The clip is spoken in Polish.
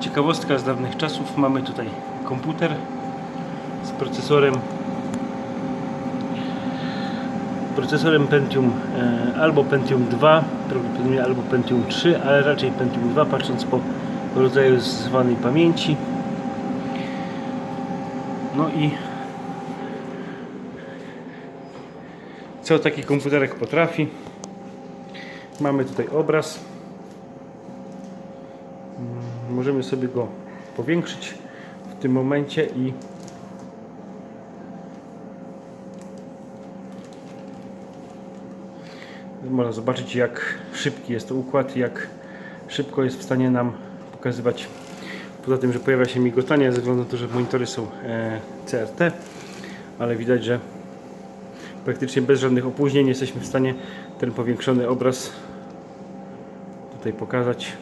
Ciekawostka z dawnych czasów. Mamy tutaj komputer z procesorem procesorem Pentium e, albo Pentium 2, prawdopodobnie albo Pentium 3, ale raczej Pentium 2, patrząc po rodzaju zwanej pamięci. No i co taki komputerek potrafi. Mamy tutaj obraz. Możemy sobie go powiększyć w tym momencie i można zobaczyć jak szybki jest to układ, jak szybko jest w stanie nam pokazywać. Poza tym, że pojawia się migotanie ze względu na to, że monitory są e, CRT ale widać, że praktycznie bez żadnych opóźnień jesteśmy w stanie ten powiększony obraz tutaj pokazać